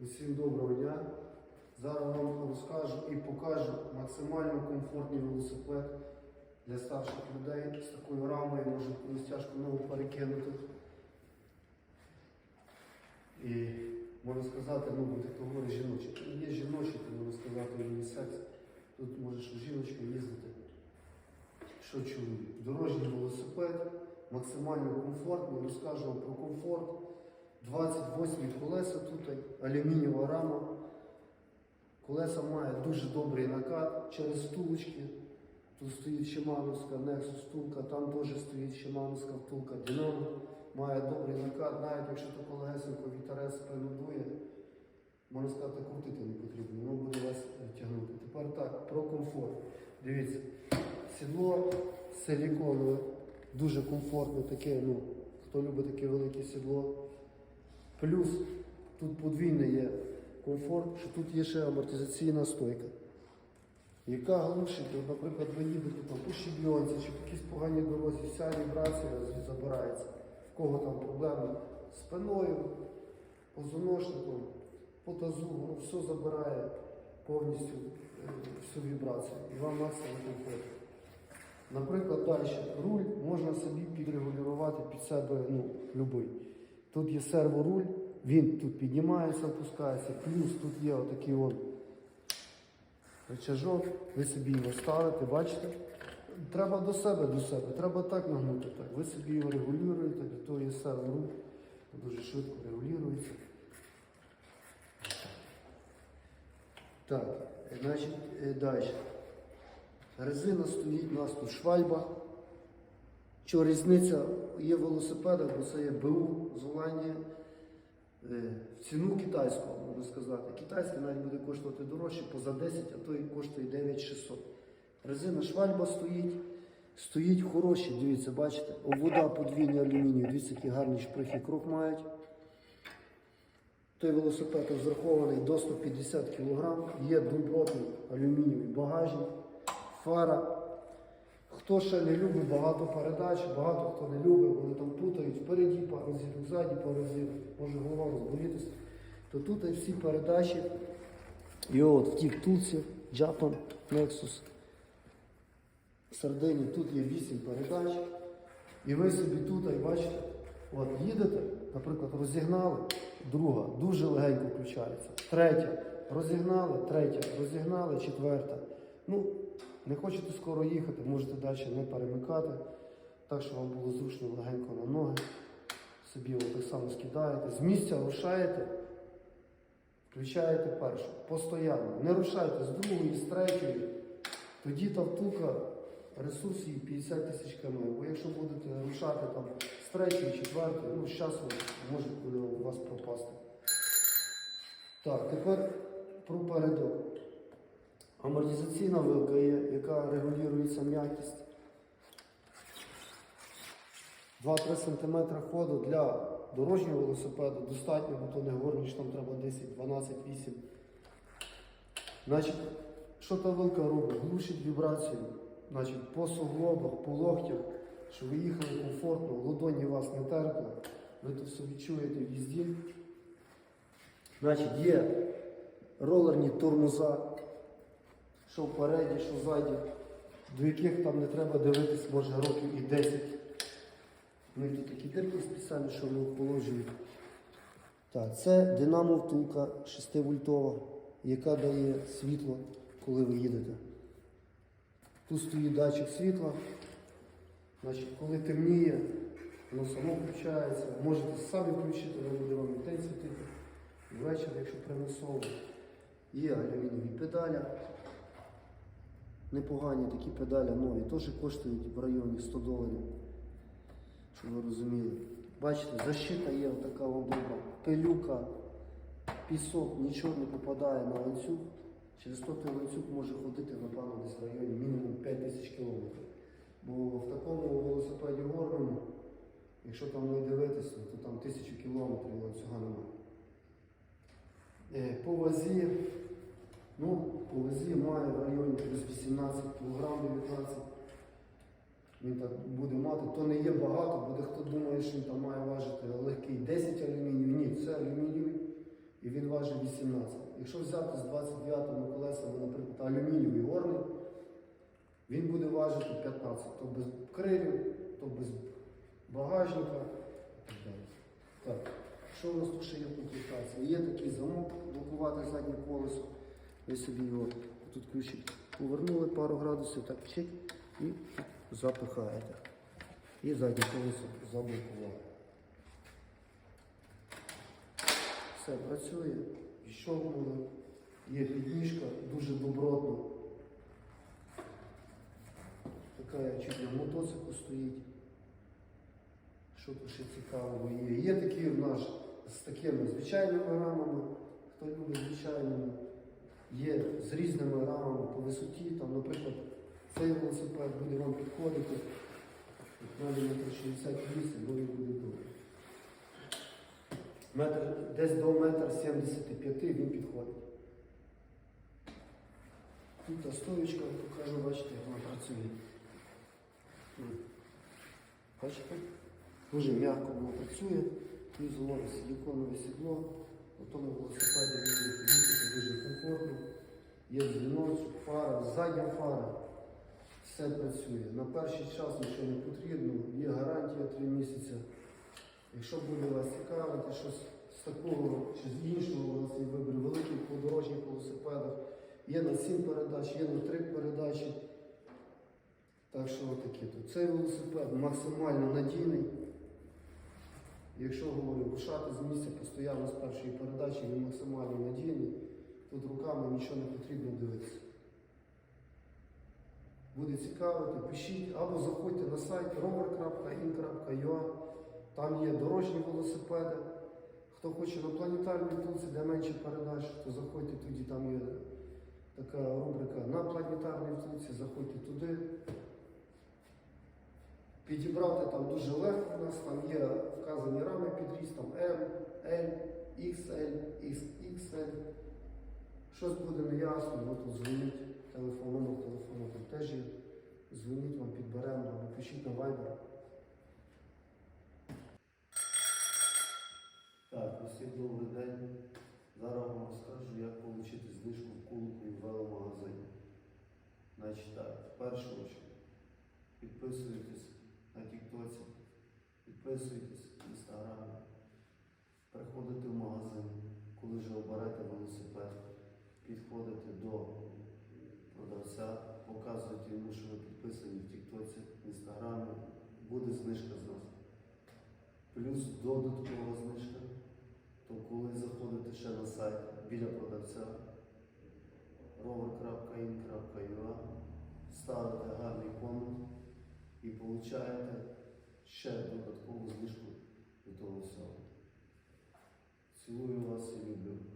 Усім доброго дня. Зараз вам розкажу і покажу максимально комфортний велосипед для старших людей з такою рамою, може комусь тяжко ногу перекинути. І можна сказати, ну буде говорить жіночі. Є жіночі, то можна сказати, унісекс. Тут можеш жіночка їздити. Що чоловік? Дорожній велосипед, максимально комфортний. Розкажу вам про комфорт. 28 колеса тут, алюмінієва рама. Колеса має дуже добрий накат через втулочки. Тут стоїть Шимановська, Nexus втулка, там теж стоїть Шимановська втулка, Динамо. Має добрий накат, навіть якщо тако легесенько вітерець спину дує, можна сказати, крутити не потрібно, воно буде вас тягнути. Тепер так, про комфорт. Дивіться, сідло силіконове, дуже комфортне таке, ну, хто любить таке велике сідло. Плюс тут подвійний є комфорт, що тут є ще амортизаційна стойка, яка глушить, наприклад, ви їдете там по щебльонці чи по якійсь поганій дорозі, вся вібрація забирається. В кого там проблеми з спиною, позвоночником, по тазу, воно все забирає повністю е, всю вібрацію. І вам максимум комфортно. Наприклад, далі руль можна собі підрегулювати під себе ну, любий. Тут є серворуль, він тут піднімається, опускається, плюс тут є отакий от рычажок, ви собі його ставите, бачите? Треба до себе, до себе, треба так нагнути. Так. Ви собі його регулюєте, для того є серворуль, дуже швидко регулюється. Так, значить, е, далі. Резина стоїть у нас тут швальба. Що різниця є в велосипедах, бо це є БУ з. Е, В ціну китайського, можна сказати. Китайський навіть буде коштувати дорожче, поза 10, а то і коштує 9600. Резина швальба стоїть, стоїть хороші, дивіться, бачите, обвода подвійні алюмінію, дивіться, які гарні шприхи крок мають. Той велосипед розрахований до 150 кг, є добротний алюмінієвий багажник, фара. Хто ще не любить багато передач, багато хто не любить, вони там путають впереді пару разів, ззаді пару разів, може голова розболітися, то тут і всі передачі. І от в тій втулці Japan Nexus в Сардині тут є 8 передач. І ви собі тут, і бачите, от їдете, наприклад, розігнали, друга дуже легенько включається. Третя, розігнали, третя, розігнали, четверта. Ну, не хочете скоро їхати, можете далі не перемикати. Так, щоб вам було зручно легенько на ноги. Собі так само скидаєте. З місця рушаєте, включаєте першу. Постоянно. Не рушайте з другої, з третьої. Тоді та втулка ресурс 50 тисяч км. Бо якщо будете рушати там з третьої, четвертої, ну з часу може у вас пропасти. Так, тепер про передок. Амортизаційна вилка є, яка регулюється м'якість. 2-3 см ходу для дорожнього велосипеду достатньо, бо то не що там треба 10, 12, 8. Значить, що та вилка робить? Глушить вібрацію. Значить, по суглобах, по локтях, щоб ви їхали комфортно, ладоні вас не терпли, ви то все відчуєте в їзді. Значить, є ролерні тормоза, що впереді, що ззаді, до яких там не треба дивитись, може років і 10. Ну і тут такі дирки спеціальні, що вони охолоджують. Так, це динамо втулка 6 вольтова, яка дає світло, коли ви їдете. Тут стоїть датчик світла. Значить, коли темніє, воно само включається. Можете самі включити, воно буде вам і день світити. Ввечері, якщо примусово. Є алюмінієві педалі. Непогані такі педалі нові, теж коштують в районі 100 доларів. Щоб ви розуміли. Бачите, защита є така добра. Пилюка, пісок, нічого не попадає на ланцюг. Через то той ланцюг може ходити, напевно, десь в районі мінімум 5 тисяч кілометрів. Бо в такому велосипеді горному, якщо там не дивитися, то там тисячу кілометрів ланцюга немає. Е, По вазі, ну, вазі має в районі плюс 18 кг 19 він так буде мати, то не є багато, буде хто думає, що він там має важити легкий 10 алюмінів. Ні, це алюміній, і він важить 18. Якщо взяти з 29 колесами, наприклад, алюмінієвий горний, він буде важити 15. То без крилів, то без багажника і так далі. Так, що у нас тут ще є комплектація? Є такий замок, блокувати заднє колесо. Ви собі його тут ключик повернули пару градусів, так чик, і запихаєте. І заднє колесо заблокували. Все працює, щовкнули. Є підніжка, дуже добротна. Така чуть на мотоциклу стоїть. Що тут ще цікавого є? Є такі в нас з такими звичайними рамами, хто любить звичайними. Є з різними рамами по висоті. Там, наприклад, цей велосипед буде вам підходити. Навіть метр 68, бо він буде добре. Метр, десь до метр 75 він підходить. Тут та стоечка, покажу, бачите, як вона працює. Бачите? Дуже м'яко воно працює. Ізолове силіконове сідло. На тому велосипеді їздите дуже комфортно. Є дзвіночок, фара, задня фара. Все працює. На перший час нічого не потрібно, є гарантія 3 місяці. Якщо буде вас цікавити, щось з такого чи з іншого, у нас є вибір великих подорожніх велосипедах. Є на 7 передач, є на 3 передачі. Так що отакі. Цей велосипед максимально надійний. Якщо говорю, рушати з місця постійно з першої передачі, він максимально надійний. Тут руками нічого не потрібно дивитися. Буде цікавити, пишіть або заходьте на сайт rover.in.ua. Там є дорожні велосипеди. Хто хоче на планетарній вулиці, де менше передач, то заходьте тоді, там є така рубрика на планетарній вулиці, заходьте туди. Підібрати там дуже легко у нас, там є вказані рами підріст, там M, L, XL, XXL. Щось буде неясно, ви тут дзвоніть, телефон, номер теж є. Дзвоніть вам підберемо або пишіть на Viber. Так, усім добрий день. брати велосипед, підходите до продавця, показуєте йому, що ви підписані в Тіктоці, в Інстаграмі, буде знижка з нас. Плюс додаткова знижка, то коли заходите ще на сайт біля продавця rover.in.ua, ставите гарний комент і получаєте ще додаткову знижку від того всього. Цілую вас і люблю.